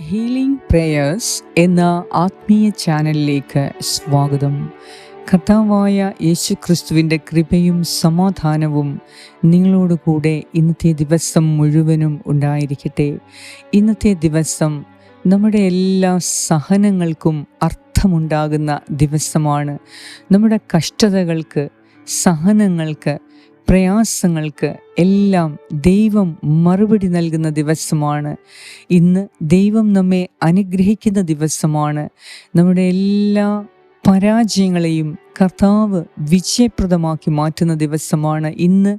Healing prayers എന്ന ആത്മീയ ചാനലിലേക്ക് സ്വാഗതം. കർത്താവായ യേശു ക്രിസ്തുവിന്റെ കൃപയും സമാധാനവും നിങ്ങളോട് കൂടെ ഇന്നത്തെ ദിവസം മുഴുവനും ഉണ്ടായിരിക്കട്ടെ. ഇന്നത്തെ ദിവസം നമ്മുടെ എല്ലാ സഹനങ്ങൾക്കും അർത്ഥമുണ്ടാകുന്ന ദിവസമാണ്. നമ്മുടെ കഷ്ടതകൾക്ക് സഹനങ്ങൾക്ക് പ്രയാസങ്ങൾക്ക് എല്ലാം ദൈവം മറുപടി നൽകുന്ന ദിവസമാണ്. ഇന്ന് ദൈവം നമ്മെ അനുഗ്രഹിക്കുന്ന ദിവസമാണ്. നമ്മുടെ എല്ലാ പരാജയങ്ങളെയും കർത്താവ് വിജയപ്രദമാക്കി മാറ്റുന്ന ദിവസമാണ്. ഇന്ന്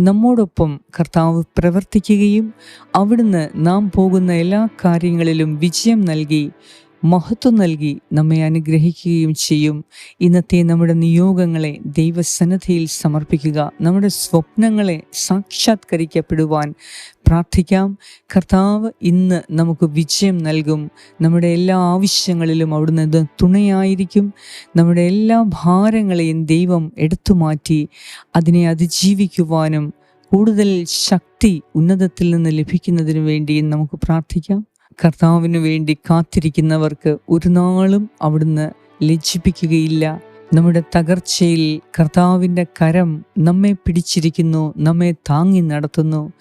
നമ്മോടൊപ്പം കർത്താവ് പ്രവർത്തിക്കുകയും അവിടുന്ന് നാം പോകുന്ന എല്ലാ കാര്യങ്ങളിലും വിജയം നൽകി മഹത്വം നൽകി നമ്മെ അനുഗ്രഹിക്കുകയും ചെയ്യും. ഇന്നത്തെ നമ്മുടെ നിയോഗങ്ങളെ ദൈവസന്നദ്ധയിൽ സമർപ്പിക്കുക. നമ്മുടെ സ്വപ്നങ്ങളെ സാക്ഷാത്കരിക്കപ്പെടുവാൻ പ്രാർത്ഥിക്കാം. കർത്താവ് ഇന്ന് നമുക്ക് വിജയം നൽകും. നമ്മുടെ എല്ലാ ആവശ്യങ്ങളിലും അവിടുന്ന് തുണയായിരിക്കും. നമ്മുടെ എല്ലാ ഭാരങ്ങളെയും ദൈവം എടുത്തു മാറ്റി അതിനെ അതിജീവിക്കുവാനും കൂടുതൽ ശക്തി ഉന്നതത്തിൽ നിന്ന് ലഭിക്കുന്നതിനു വേണ്ടിയും നമുക്ക് പ്രാർത്ഥിക്കാം. കർത്താവിന് വേണ്ടി കാത്തിരിക്കുന്നവർക്ക് ഒരു നാളും അവിടുന്ന് ലജ്ജിപ്പിക്കുകയില്ല. നമ്മുടെ തകർച്ചയിൽ കർത്താവിന്റെ കരം നമ്മെ പിടിച്ചിരിക്കുന്നു നമ്മെ താങ്ങി നടത്തുന്നു.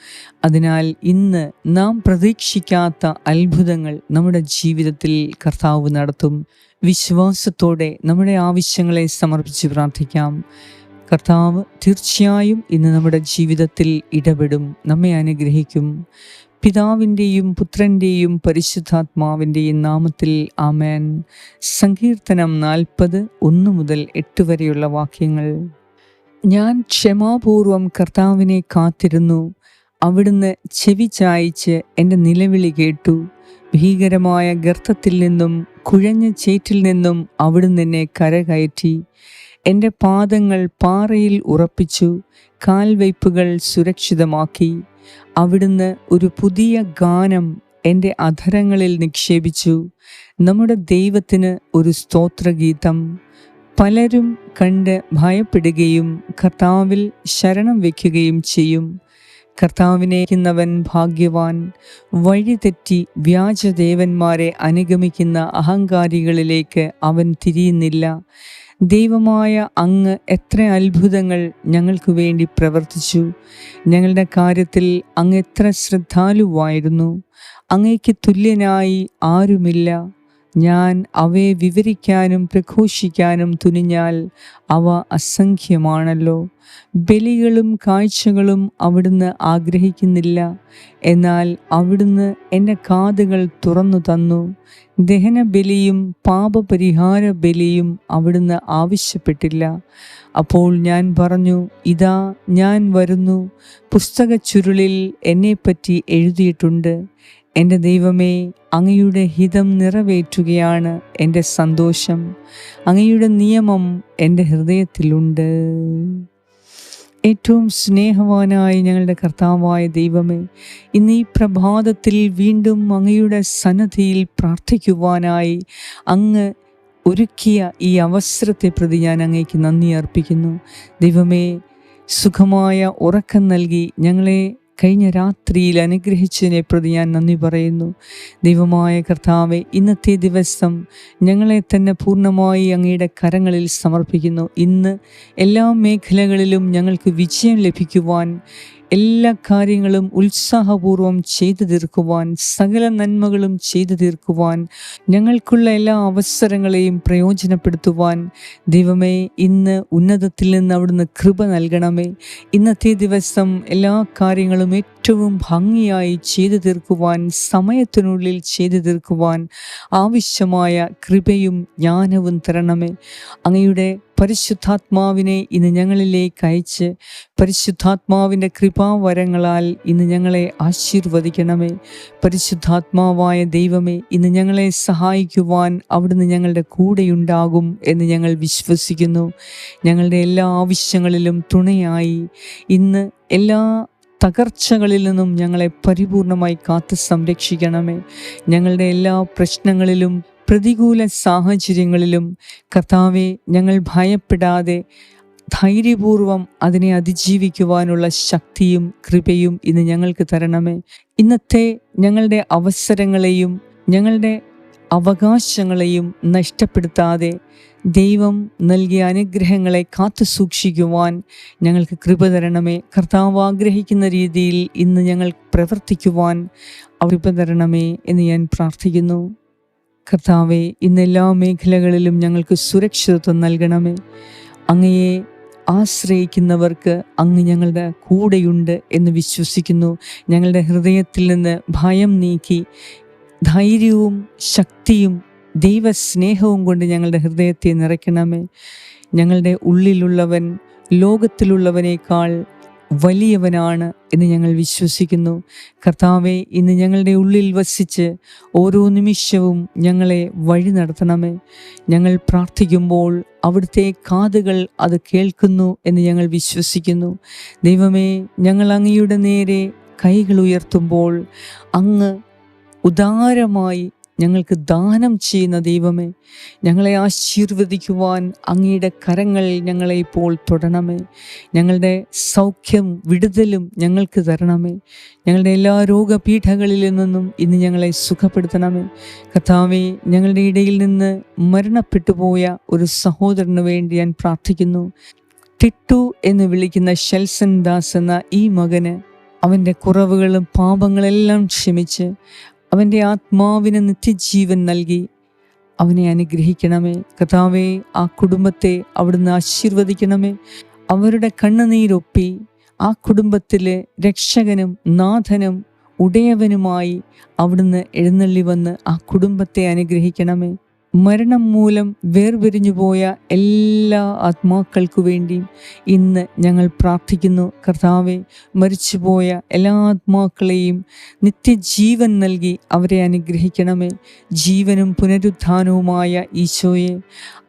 അതിനാൽ ഇന്ന് നാം പ്രതീക്ഷിക്കാത്ത അത്ഭുതങ്ങൾ നമ്മുടെ ജീവിതത്തിൽ കർത്താവ് നടത്തും. വിശ്വാസത്തോടെ നമ്മുടെ ആവശ്യങ്ങളെ സമർപ്പിച്ച് പ്രാർത്ഥിക്കാം. കർത്താവ് തീർച്ചയായും ഇന്ന് നമ്മുടെ ജീവിതത്തിൽ ഇടപെടും നമ്മെ അനുഗ്രഹിക്കും. പിതാവിന്റെയും പുത്രന്റെയും പരിശുദ്ധാത്മാവിന്റെയും നാമത്തിൽ ആമേൻ. സങ്കീർത്തനം നാൽപ്പത് ഒന്ന് മുതൽ എട്ട് വരെയുള്ള വാക്യങ്ങൾ. ഞാൻ ക്ഷമാപൂർവം കർത്താവിനെ കാത്തിരുന്നു. അവിടുന്ന് ചെവി ചായച്ച് എന്റെ നിലവിളി കേട്ടു. ഭീകരമായ ഗർത്തത്തിൽ നിന്നും കുഴഞ്ഞ ചേറ്റിൽ നിന്നും അവിടുന്ന് എന്നെ കരകയറ്റി. എന്റെ പാദങ്ങൾ പാറയിൽ ഉറപ്പിച്ചു. കാൽവയ്പ്പുകൾ സുരക്ഷിതമാക്കി. അവിടുന്ന് ഒരു പുതിയ ഗാനം എന്റെ അധരങ്ങളിൽ നിക്ഷേപിച്ചു. നമ്മുടെ ദൈവത്തിന് ഒരു സ്തോത്രഗീതം. പലരും കണ്ട് ഭയപ്പെടുകയും കർത്താവിൽ ശരണം വയ്ക്കുകയും ചെയ്യും. കർത്താവിനേക്കുന്നവൻ ഭാഗ്യവാൻ. വഴിതെറ്റി വ്യാജദേവന്മാരെ അനുഗമിക്കുന്ന അഹങ്കാരികളിലേക്ക് അവൻ തിരിയുന്നില്ല. ദൈവമായ അങ്ങ് എത്ര അത്ഭുതങ്ങൾ ഞങ്ങൾക്ക് വേണ്ടി പ്രവർത്തിച്ചു. ഞങ്ങളുടെ കാര്യത്തിൽ അങ്ങ് എത്ര ശ്രദ്ധാലുവായിരുന്നു. അങ്ങയ്ക്ക് തുല്യനായി ആരുമില്ല. ഞാൻ അവയെ വിവരിക്കാനും പ്രഘോഷിക്കാനും തുനിഞ്ഞാൽ അവ അസംഖ്യമാണല്ലോ. ബലികളും കാഴ്ചകളും അവിടുന്ന് ആഗ്രഹിക്കുന്നില്ല. എന്നാൽ അവിടുന്ന് എന്റെ കാതുകൾ തുറന്നു തന്നു. ദഹന ബലിയും പാപപരിഹാര ബലിയും അവിടുന്ന് ആവശ്യപ്പെട്ടില്ല. അപ്പോൾ ഞാൻ പറഞ്ഞു ഇതാ ഞാൻ വരുന്നു. പുസ്തക ചുരുളിൽ എന്നെപ്പറ്റി എഴുതിയിട്ടുണ്ട്. എന്റെ ദൈവമേ അങ്ങയുടെ ഹിതം നിറവേറ്റുകയാണ് എന്റെ സന്തോഷം. അങ്ങയുടെ നിയമം എന്റെ ഹൃദയത്തിലുണ്ട്. ഏറ്റവും സ്നേഹവാനായ ഞങ്ങളുടെ കർത്താവായ ദൈവമേ ഇന്ന് ഈ പ്രഭാതത്തിൽ വീണ്ടും അങ്ങയുടെ സന്നദ്ധിയിൽ പ്രാർത്ഥിക്കുവാനായി അങ്ങ് ഒരുക്കിയ ഈ അവസരത്തെ പ്രതി ഞാൻ അങ്ങേക്ക് നന്ദി അർപ്പിക്കുന്നു. ദൈവമേ സുഖമായ ഉറക്കം നൽകി ഞങ്ങളെ കഴിഞ്ഞ രാത്രിയിൽ അനുഗ്രഹിച്ചതിനെ പ്രതി ഞാൻ നന്ദി പറയുന്നു. ദൈവമായ കർത്താവെ ഇന്നത്തെ ദിവസം ഞങ്ങളെ തന്നെ പൂർണമായി അങ്ങയുടെ കരങ്ങളിൽ സമർപ്പിക്കുന്നു. ഇന്ന് എല്ലാ മേഖലകളിലും ഞങ്ങൾക്ക് വിജയം ലഭിക്കുവാൻ എല്ലാ കാര്യങ്ങളും ഉത്സാഹപൂർവം ചെയ്തു തീർക്കുവാൻ സകല നന്മകളും ചെയ്തു തീർക്കുവാൻ ഞങ്ങൾക്കുള്ള എല്ലാ അവസരങ്ങളെയും പ്രയോജനപ്പെടുത്തുവാൻ ദൈവമേ ഇന്ന് ഉന്നതത്തിൽ നിന്ന് അവിടുന്ന് കൃപ നൽകണമേ. ഇന്നത്തെ ദിവസം എല്ലാ കാര്യങ്ങളും ഏറ്റവും ഭംഗിയായി ചെയ്തു തീർക്കുവാൻ സമയത്തിനുള്ളിൽ ചെയ്തു തീർക്കുവാൻ ആവശ്യമായ കൃപയും ജ്ഞാനവും തരണമേ. അങ്ങയുടെ പരിശുദ്ധാത്മാവിനെ ഇന്ന് ഞങ്ങളിലേക്ക് അയച്ച് പരിശുദ്ധാത്മാവിന്റെ കൃപാവരങ്ങളാൽ ഇന്ന് ഞങ്ങളെ ആശീർവദിക്കണമേ. പരിശുദ്ധാത്മാവായ ദൈവമേ ഇന്ന് ഞങ്ങളെ സഹായിക്കുവാൻ അവിടുന്ന് ഞങ്ങളുടെ കൂടെയുണ്ടാകും എന്ന് ഞങ്ങൾ വിശ്വസിക്കുന്നു. ഞങ്ങളുടെ എല്ലാ ആവശ്യങ്ങളിലും തുണയായി. ഇന്ന് എല്ലാ തകർച്ചകളിൽ നിന്നും ഞങ്ങളെ പരിപൂർണമായി കാത്തു സംരക്ഷിക്കണമേ. ഞങ്ങളുടെ എല്ലാ പ്രശ്നങ്ങളിലും പ്രതികൂല സാഹചര്യങ്ങളിലും കർത്താവെ ഞങ്ങൾ ഭയപ്പെടാതെ ധൈര്യപൂർവം അതിനെ അതിജീവിക്കുവാനുള്ള ശക്തിയും കൃപയും ഇന്ന് ഞങ്ങൾക്ക് തരണമേ. ഇന്നത്തെ ഞങ്ങളുടെ അവസരങ്ങളെയും ഞങ്ങളുടെ അവകാശങ്ങളെയും നഷ്ടപ്പെടുത്താതെ ദൈവം നൽകിയ അനുഗ്രഹങ്ങളെ കാത്തു സൂക്ഷിക്കുവാൻ ഞങ്ങൾക്ക് കൃപ തരണമേ. കർത്താവ് ആഗ്രഹിക്കുന്ന രീതിയിൽ ഇന്ന് ഞങ്ങൾ പ്രവർത്തിക്കുവാൻ കൃപ തരണമേ എന്ന് ഞാൻ പ്രാർത്ഥിക്കുന്നു. കർത്താവെ ഇന്ന് എല്ലാ മേഖലകളിലും ഞങ്ങൾക്ക് സുരക്ഷിതത്വം നൽകണമേ. അങ്ങയെ ആശ്രയിക്കുന്നവർക്ക് അങ്ങ് ഞങ്ങളുടെ കൂടെയുണ്ട് എന്ന് വിശ്വസിക്കുന്നു. ഞങ്ങളുടെ ഹൃദയത്തിൽ നിന്ന് ഭയം നീക്കി ധൈര്യവും ശക്തിയും ദൈവസ്നേഹവും കൊണ്ട് ഞങ്ങളുടെ ഹൃദയത്തെ നിറയ്ക്കണമേ. ഞങ്ങളുടെ ഉള്ളിലുള്ളവൻ ലോകത്തിലുള്ളവനേക്കാൾ വലിയവനാണ് എന്ന് ഞങ്ങൾ വിശ്വസിക്കുന്നു. കർത്താവെ ഇന്ന് ഞങ്ങളുടെ ഉള്ളിൽ വസിച്ച് ഓരോ നിമിഷവും ഞങ്ങളെ വഴി നടത്തണമേ. ഞങ്ങൾ പ്രാർത്ഥിക്കുമ്പോൾ അവിടുത്തെ കാതുകൾ അത് കേൾക്കുന്നു എന്ന് ഞങ്ങൾ വിശ്വസിക്കുന്നു. ദൈവമേ ഞങ്ങൾ അങ്ങയുടെ നേരെ കൈകൾ ഉയർത്തുമ്പോൾ അങ്ങ് ഉദാരമായി ഞങ്ങൾക്ക് ദാനം ചെയ്യുന്ന ദൈവമേ ഞങ്ങളെ ആശീർവദിക്കുവാൻ അങ്ങയുടെ കരങ്ങൾ ഞങ്ങളെ ഇപ്പോൾ തൊടണമേ. ഞങ്ങളുടെ സൗഖ്യം വിടുതലും ഞങ്ങൾക്ക് തരണമേ. ഞങ്ങളുടെ എല്ലാ രോഗപീഠകളിൽ നിന്നും ഇന്ന് ഞങ്ങളെ സുഖപ്പെടുത്തണമേ. കഥാവെ ഞങ്ങളുടെ ഇടയിൽ നിന്ന് മരണപ്പെട്ടു പോയ ഒരു സഹോദരന് വേണ്ടി ഞാൻ പ്രാർത്ഥിക്കുന്നു. ടിട്ടു എന്ന് വിളിക്കുന്ന ഷെൽസൻ ദാസ് എന്ന ഈ മകന് അവന്റെ കുറവുകളും പാപങ്ങളെല്ലാം ക്ഷമിച്ച് അവന്റെ ആത്മാവിന് നിത്യജീവൻ നൽകി. അവനെ അനുഗ്രഹിക്കണമേ. കഥാവെ ആ കുടുംബത്തെ അവിടുന്ന് ആശീർവദിക്കണമേ. അവരുടെ കണ്ണുനീരൊപ്പി ആ കുടുംബത്തിലെ രക്ഷകനും നാഥനും ഉടയവനുമായി അവിടുന്ന് എഴുന്നള്ളി വന്ന് ആ കുടുംബത്തെ അനുഗ്രഹിക്കണമേ. മരണം മൂലം വേർപിരിഞ്ഞുപോയ എല്ലാ ആത്മാക്കൾക്കു വേണ്ടിയും ഇന്ന് ഞങ്ങൾ പ്രാർത്ഥിക്കുന്നു. കർത്താവെ മരിച്ചുപോയ എല്ലാ ആത്മാക്കളെയും നിത്യജീവൻ നൽകി അവരെ അനുഗ്രഹിക്കണമേ. ജീവനും പുനരുത്ഥാനവുമായ ഈശോയെ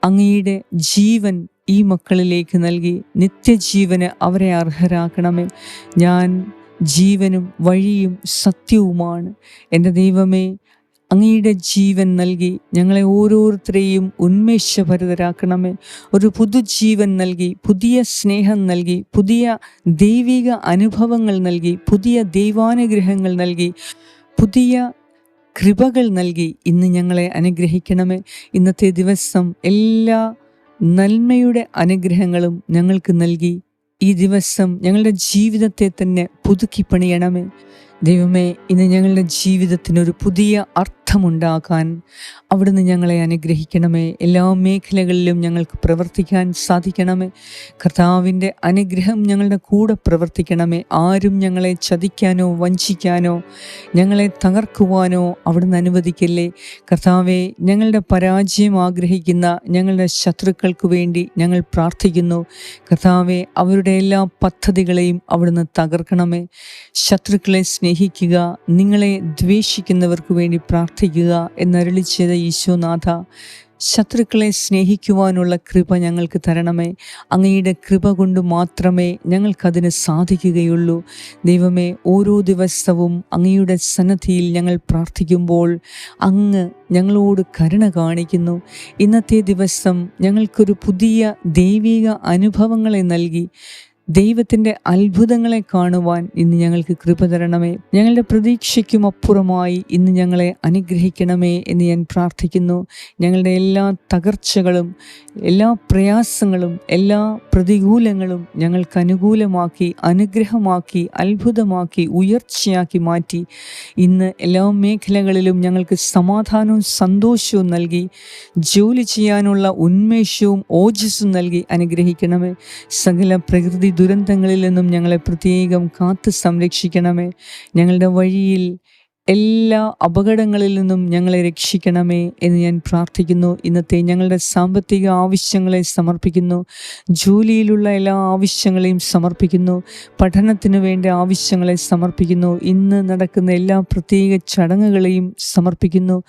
അങ്ങയുടെ ജീവൻ ഈ മക്കളിലേക്ക് നൽകി നിത്യജീവന് അവരെ അർഹരാക്കണമേ. ഞാൻ ജീവനും വഴിയും സത്യവുമാണ്. എന്റെ ദൈവമേ അങ്ങയുടെ ജീവൻ നൽകി ഞങ്ങളെ ഓരോരുത്തരെയും ഉന്മേഷഭരിതരാക്കണമേ. ഒരു പുതുജീവൻ നൽകി പുതിയ സ്നേഹം നൽകി പുതിയ ദൈവിക അനുഭവങ്ങൾ നൽകി പുതിയ ദൈവാനുഗ്രഹങ്ങൾ നൽകി പുതിയ കൃപകൾ നൽകി ഇന്ന് ഞങ്ങളെ അനുഗ്രഹിക്കണമേ. ഇന്നത്തെ ദിവസം എല്ലാ നന്മയുടെ അനുഗ്രഹങ്ങളും ഞങ്ങൾക്ക് നൽകി. ഈ ദിവസം ഞങ്ങളുടെ ജീവിതത്തെ തന്നെ പുതുക്കി പണിയണമേ ദൈവമേ ഇന്ന് ഞങ്ങളുടെ ജീവിതത്തിന് ഒരു പുതിയ അർത്ഥമുണ്ടാക്കാൻ അവിടുന്ന് ഞങ്ങളെ അനുഗ്രഹിക്കണമേ. എല്ലാ മേഖലകളിലും ഞങ്ങൾക്ക് പ്രവർത്തിക്കാൻ സാധിക്കണമേ. കർത്താവിന്റെ അനുഗ്രഹം ഞങ്ങളുടെ കൂടെ പ്രവർത്തിക്കണമേ. ആരും ഞങ്ങളെ ചതിക്കാനോ വഞ്ചിക്കാനോ ഞങ്ങളെ തകർക്കുവാനോ അവിടുന്ന് അനുവദിക്കല്ലേ. കർത്താവെ ഞങ്ങളുടെ പരാജയം ആഗ്രഹിക്കുന്ന ഞങ്ങളുടെ ശത്രുക്കൾക്ക് വേണ്ടി ഞങ്ങൾ പ്രാർത്ഥിക്കുന്നു. കർത്താവെ അവരുടെ എല്ലാ പദ്ധതികളെയും അവിടുന്ന് തകർക്കണമേ. ശത്രുക്കളെ സ്നേഹിക്കുക നിങ്ങളെ ദ്വേഷിക്കുന്നവർക്ക് വേണ്ടി പ്രാർത്ഥിക്കുക എന്നരളി ചെയ്ത ഈശോനാഥ ശത്രുക്കളെ സ്നേഹിക്കുവാനുള്ള കൃപ ഞങ്ങൾക്ക് തരണമേ. അങ്ങയുടെ കൃപ കൊണ്ട് മാത്രമേ ഞങ്ങൾക്കതിന് സാധിക്കുകയുള്ളൂ. ദൈവമേ ഓരോ ദിവസവും അങ്ങയുടെ സന്നദ്ധിയിൽ ഞങ്ങൾ പ്രാർത്ഥിക്കുമ്പോൾ അങ്ങ് ഞങ്ങളോട് കരുണ കാണിക്കുന്നു. ഇന്നത്തെ ദിവസം ഞങ്ങൾക്കൊരു പുതിയ ദൈവിക അനുഭവങ്ങളെ നൽകി ദൈവത്തിന്റെ അത്ഭുതങ്ങളെ കാണുവാൻ ഇന്ന് ഞങ്ങൾക്ക് കൃപ തരണമേ. ഞങ്ങളുടെ പ്രതീക്ഷയ്ക്കും അപ്പുറമായി ഇന്ന് ഞങ്ങളെ അനുഗ്രഹിക്കണമേ എന്ന് ഞാൻ പ്രാർത്ഥിക്കുന്നു. ഞങ്ങളുടെ എല്ലാ തകർച്ചകളും എല്ലാ പ്രയാസങ്ങളും എല്ലാ പ്രതികൂലങ്ങളും ഞങ്ങൾക്ക് അനുകൂലമാക്കി അനുഗ്രഹമാക്കി അത്ഭുതമാക്കി ഉയർച്ചയാക്കി മാറ്റി. ഇന്ന് എല്ലാ മേഖലകളിലും ഞങ്ങൾക്ക് സമാധാനവും സന്തോഷവും നൽകി ജോലി ചെയ്യാനുള്ള ഉന്മേഷവും ഓജസ്സും നൽകി അനുഗ്രഹിക്കണമേ. സകല പ്രകൃതി ദുരന്തങ്ങളിൽ നിന്നും ഞങ്ങളെ പ്രത്യേകം കാത്ത് സംരക്ഷിക്കണമേ. ഞങ്ങളുടെ വഴിയിൽ എല്ലാ അപകടങ്ങളിൽ നിന്നും ഞങ്ങളെ രക്ഷിക്കണമേ എന്ന് ഞാൻ പ്രാർത്ഥിക്കുന്നു. ഇന്നത്തെ ഞങ്ങളുടെ സാമ്പത്തിക ആവശ്യങ്ങളെ സമർപ്പിക്കുന്നു. ജോലിയിലുള്ള എല്ലാ ആവശ്യങ്ങളെയും സമർപ്പിക്കുന്നു. പഠനത്തിന് വേണ്ട ആവശ്യങ്ങളെ സമർപ്പിക്കുന്നു. ഇന്ന് നടക്കുന്ന എല്ലാ പ്രത്യേക ചടങ്ങുകളെയും സമർപ്പിക്കുന്നു.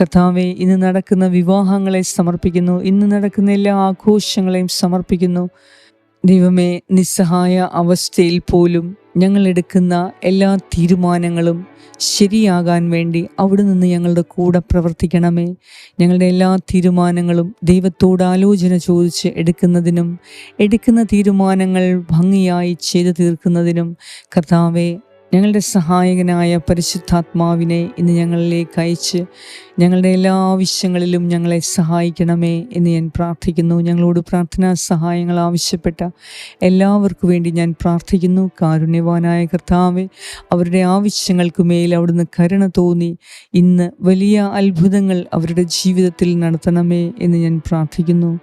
കർത്താവെ ഇന്ന് നടക്കുന്ന വിവാഹങ്ങളെ സമർപ്പിക്കുന്നു. ഇന്ന് നടക്കുന്ന എല്ലാ ആഘോഷങ്ങളെയും സമർപ്പിക്കുന്നു. ദൈവമേ നിസ്സഹായ അവസ്ഥയിൽ പോലും ഞങ്ങൾ എടുക്കുന്ന എല്ലാ തീരുമാനങ്ങളും ശരിയാകാൻ വേണ്ടി അവിടെ നിന്ന് ഞങ്ങളുടെ കൂടെ പ്രവർത്തിക്കണമേ. ഞങ്ങളുടെ എല്ലാ തീരുമാനങ്ങളും ദൈവത്തോട് ആലോചന ചോദിച്ച് എടുക്കുന്നതിനും എടുക്കുന്ന തീരുമാനങ്ങൾ ഭംഗിയായി ചെയ്തു തീർക്കുന്നതിനും കർത്താവെ ഞങ്ങളുടെ സഹായകനായ പരിശുദ്ധാത്മാവിനെ ഇന്ന് ഞങ്ങളിലേക്ക് അയച്ച് ഞങ്ങളുടെ എല്ലാ ആവശ്യങ്ങളിലും ഞങ്ങളെ സഹായിക്കണമേ എന്ന് ഞാൻ പ്രാർത്ഥിക്കുന്നു. ഞങ്ങളോട് പ്രാർത്ഥനാ സഹായങ്ങൾ ആവശ്യപ്പെട്ട എല്ലാവർക്കു വേണ്ടി ഞാൻ പ്രാർത്ഥിക്കുന്നു. കാരുണ്യവാനായ കർത്താവെ അവരുടെ ആവശ്യങ്ങൾക്ക് മേൽ അവിടുന്ന് കരുണ തോന്നി. ഇന്ന് വലിയ അത്ഭുതങ്ങൾ അവരുടെ ജീവിതത്തിൽ നടത്തണമേ എന്ന് ഞാൻ പ്രാർത്ഥിക്കുന്നു.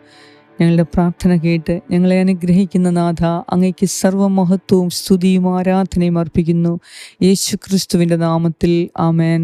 ഞങ്ങളുടെ പ്രാർത്ഥന കേട്ട് ഞങ്ങളെ അനുഗ്രഹിക്കുന്ന നാഥ അങ്ങയ്ക്ക് സർവമഹത്വവും സ്തുതിയും ആരാധനയും അർപ്പിക്കുന്നു. യേശു ക്രിസ്തുവിന്റെ നാമത്തിൽ ആമേൻ.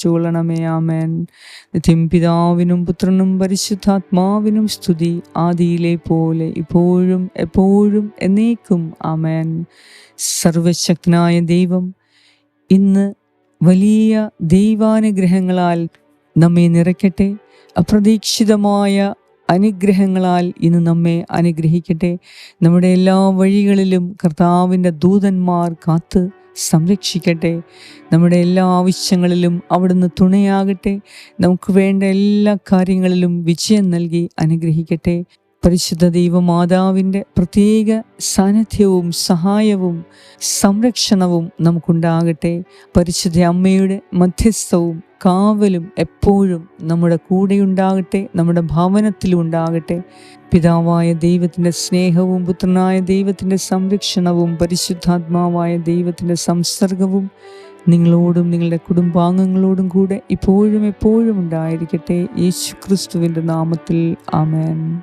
കൊള്ളണമേ ആമേൻ. നിത്യം പിതാവിനും പുത്രനും പരിശുദ്ധാത്മാവിനും സ്തുതി ആദിയിലെ പോലെ ഇപ്പോഴും എപ്പോഴും എന്നേക്കും. ആമേൻ. സർവശക്തനായ ദൈവം ഇന്ന് വലിയ ദൈവാനുഗ്രഹങ്ങളാൽ നമ്മെ നിറയ്ക്കട്ടെ. അപ്രതീക്ഷിതമായ അനുഗ്രഹങ്ങളാൽ ഇന്ന് നമ്മെ അനുഗ്രഹിക്കട്ടെ. നമ്മുടെ എല്ലാ വഴികളിലും കർത്താവിന്റെ ദൂതന്മാർ കാത്ത് സംരക്ഷിക്കട്ടെ. നമ്മുടെ എല്ലാ ആവശ്യങ്ങളിലും അവിടുന്ന് തുണയാകട്ടെ. നമുക്ക് വേണ്ട എല്ലാ കാര്യങ്ങളിലും വിജയം നൽകി അനുഗ്രഹിക്കട്ടെ. പരിശുദ്ധ ദൈവമാതാവിന്റെ പ്രത്യേക സാന്നിധ്യവും സഹായവും സംരക്ഷണവും നമുക്കുണ്ടാകട്ടെ. പരിശുദ്ധ അമ്മയുടെ മധ്യസ്ഥവും കാവലും എപ്പോഴും നമ്മുടെ കൂടെയുണ്ടാകട്ടെ നമ്മുടെ ഭവനത്തിലും ഉണ്ടാകട്ടെ പിതാവായ ദൈവത്തിന്റെ സ്നേഹവും പുത്രനായ ദൈവത്തിന്റെ സംരക്ഷണവും പരിശുദ്ധാത്മാവായ ദൈവത്തിന്റെ സംസർഗവും നിങ്ങളോടും നിങ്ങളുടെ കുടുംബാംഗങ്ങളോടും കൂടെ ഇപ്പോഴും എപ്പോഴും ഉണ്ടായിരിക്കട്ടെ. യേശു ക്രിസ്തുവിന്റെ നാമത്തിൽ. ആമേൻ.